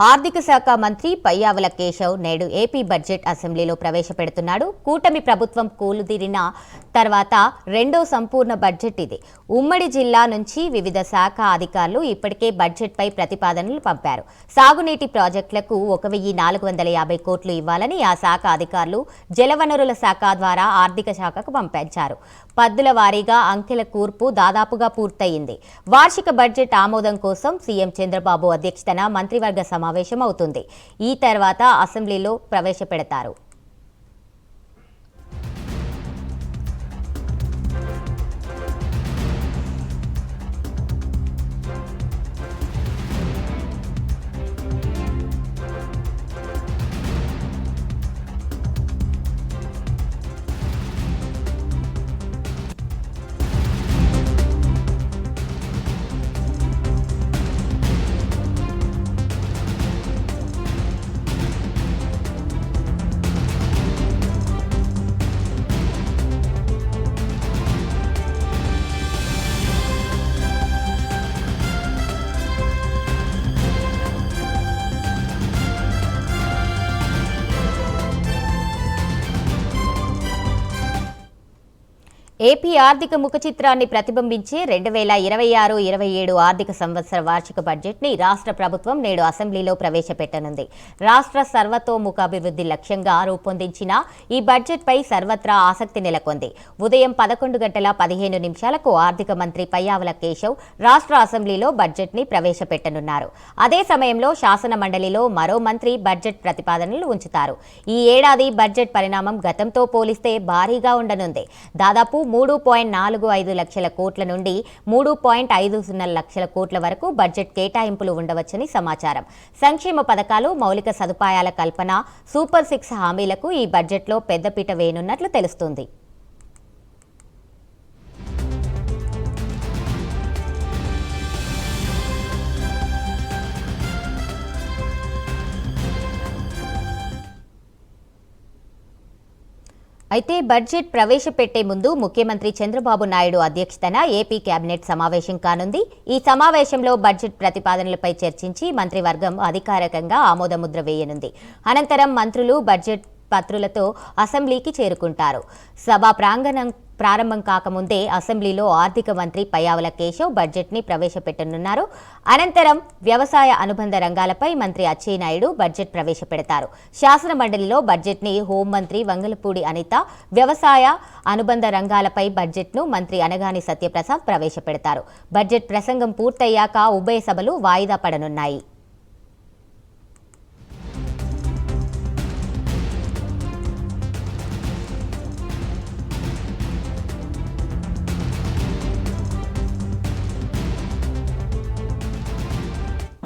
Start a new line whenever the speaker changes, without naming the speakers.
ఆర్థిక శాఖ మంత్రి పయ్యావుల కేశవ్ నేడు ఏపీ బడ్జెట్ అసెంబ్లీలో ప్రవేశపెడుతున్నాడు. కూటమి ప్రభుత్వం కూలుదీరిన తర్వాత రెండో సంపూర్ణ బడ్జెట్ ఇది. ఉమ్మడి జిల్లా నుంచి వివిధ శాఖ అధికారులు ఇప్పటికే బడ్జెట్పై ప్రతిపాదనలు పంపారు. సాగునీటి ప్రాజెక్టులకు ఒక వెయ్యి నాలుగు వందల యాభై కోట్లు ఇవ్వాలని ఆ శాఖ అధికారులు జలవనరుల శాఖ ద్వారా ఆర్థిక శాఖకు పంపించారు. పద్దుల వారీగా అంకెల కూర్పు దాదాపుగా పూర్తయింది. వార్షిక బడ్జెట్ ఆమోదం కోసం సీఎం చంద్రబాబు అధ్యక్షతన మంత్రివర్గ సమావేశం అవుతుంది ఈ తర్వాత అసెంబ్లీలో ప్రవేశపెడతారు. ఏపీ ఆర్థిక ముఖ చిత్రాన్ని ప్రతిబింబించే రెండు వేల ఇరవై ఆరు ఇరవై ఏడు ఆర్థిక సంవత్సర వార్షిక బడ్జెట్ని రాష్ట్ర ప్రభుత్వం నేడు అసెంబ్లీలో ప్రవేశపెట్టనుంది. రాష్ట్ర సర్వతోముఖాభివృద్ధి లక్ష్యంగా రూపొందించిన ఈ బడ్జెట్పై సర్వత్రా ఆసక్తి నెలకొంది. ఉదయం పదకొండు గంటల పదిహేను నిమిషాలకు ఆర్థిక మంత్రి పయ్యావుల కేశవ్ రాష్ట్ర అసెంబ్లీలో బడ్జెట్ని ప్రవేశపెట్టనున్నారు. అదే సమయంలో శాసన మండలిలో మరో మంత్రి బడ్జెట్ ప్రతిపాదనలు ఉంచుతారు. ఈ ఏడాది బడ్జెట్ పరిణామం గతంతో పోలిస్తే భారీగా ఉండనుంది. దాదాపు మూడు పాయింట్ నాలుగు ఐదు లక్షల కోట్ల నుండి మూడు పాయింట్ ఐదు సున్నా లక్షల కోట్ల వరకు బడ్జెట్ కేటాయింపులు ఉండవచ్చని సమాచారం. సంక్షేమ పథకాలు మౌలిక సదుపాయాల కల్పన సూపర్ సిక్స్ హామీలకు ఈ బడ్జెట్లో పెద్దపీట వేయనున్నట్లు తెలుస్తుంది. అయితే బడ్జెట్ ప్రవేశపెట్టే ముందు ముఖ్యమంత్రి చంద్రబాబు నాయుడు అధ్యక్షతన ఏపీ కేబినెట్ సమావేశం కానుంది. ఈ సమావేశంలో బడ్జెట్ ప్రతిపాదనలపై చర్చించి మంత్రివర్గం అధికారికంగా ఆమోదముద్ర వేయనుంది. అనంతరం మంత్రులు బడ్జెట్ పత్రులతో అసెంబ్లీకి చేరుకుంటారు. సభా ప్రాంగణం ప్రారంభం కాకముందే అసెంబ్లీలో ఆర్థిక మంత్రి పయ్యావుల కేశవ్ బడ్జెట్ని ప్రవేశపెట్టనున్నారు. అనంతరం వ్యవసాయ అనుబంధ రంగాలపై మంత్రి అచ్చెన్నాయుడు బడ్జెట్ ప్రవేశపెడతారు. శాసన మండలిలో బడ్జెట్ని హోంమంత్రి వంగలపూడి అనిత వ్యవసాయ అనుబంధ రంగాలపై బడ్జెట్ను మంత్రి అనగాని సత్యప్రసాద్ ప్రవేశపెడతారు. బడ్జెట్ ప్రసంగం పూర్తయ్యాక ఉభయ సభలు వాయిదా పడనున్నాయి.